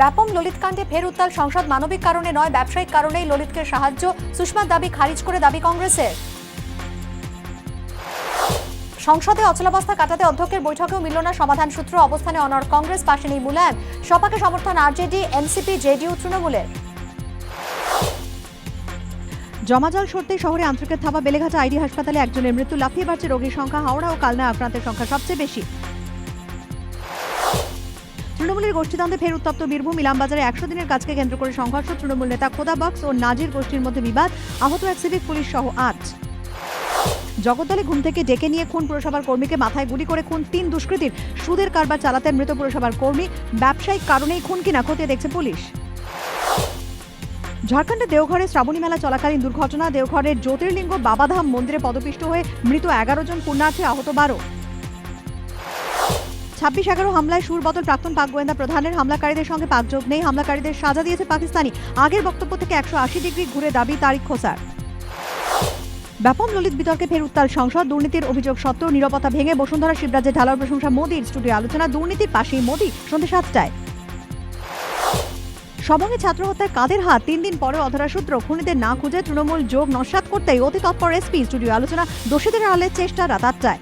ব্যাপম ললিত কাণ্ডে ফের উত্তাল সংসদ মানবিক কারণে নয়, ব্যবসায়িক কারণেই ললিতকে সাহায্য। সুষমার দাবি খারিজ করে দাবি কংগ্রেসের। সংসদে অচলাবস্থা কাটাতে অধ্যক্ষের বৈঠকেও মিলল না সমাধান সূত্র। অবস্থানে অনর কংগ্রেস পাশে নেই মুলায়ম। সপাকে সমর্থন আরজেডি, এনসিপি, জেডিইউ, তৃণমূলের। জমাজল সরতে শহরে আন্তর্কের থাবা, বেলেঘাটা আইডি হাসপাতালে একজনের মৃত্যু। লাফিয়ে বাড়ছে রোগীর সংখ্যা। হাওড়া ও কালনায় আক্রান্তের সংখ্যা সবচেয়ে বেশি। তৃণমূলের গোষ্ঠীদ্বন্দ্বে ফের উত্তপ্ত বীরভূম। ইলামবাজারে একশো দিনের কাজকে কেন্দ্র করে সংঘর্ষ। তৃণমূল নেতা খোদা বক্স ও নাজির গোষ্ঠীর মধ্যে বিবাদ। আহত এক সিভিক পুলিশ সহ আট। জগদ্দলে ঘুম থেকে ডেকে নিয়ে খুন পুরসভার কর্মীকে মাথায় গুলি করে খুন। তিন দুষ্কৃতীর সুদের কারবার চালাতেন মৃত পুরসভার কর্মী। ব্যবসায়িক কারণেই খুন কিনা খতিয়ে দেখছে পুলিশ। ঝাড়খণ্ডের দেওঘরে শ্রাবণী মেলা চলাকালীন দুর্ঘটনা। দেওঘরের জ্যোতির্লিঙ্গ বাবাধাম মন্দিরে পদপিষ্ট হয়ে মৃত এগারো জন পুণ্যার্থী, আহত বারো। ছাব্বিশ এগারো হামলায় সুর বদল প্রাক্তন পাক গোয়েন্দা প্রধানের হামলাকারীদের সঙ্গে পাক যোগ নেই। হামলাকারীদের সাজা দিয়েছে পাকিস্তানি। আগের বক্তব্য থেকে একশো আশি ডিগ্রি ঘুরে দাবি তারিক খোসার। ব্যাপম ললিত বিতর্কে ফের উত্তাল সংসদ। দুর্নীতির অভিযোগ সত্ত্বেও নিরাপত্তা ভেঙে বসুন্ধরা শিবরাজ্যে ঢালার প্রশংসা মোদীর স্টুডিও। আলোচনা দুর্নীতির পাশেই মোদী সন্ধ্যে সাতটায়। সবঙ্গে ছাত্র হত্যায় কাদের হাত? তিন দিন পরে অধরা সূত্র। খুনিদের না খুঁজে তৃণমূল যোগ নস্বাত করতেই অতি তৎপর এসপি স্টুডিও। আলোচনা দোষীদের আড়ালের চেষ্টা রাত আটটায়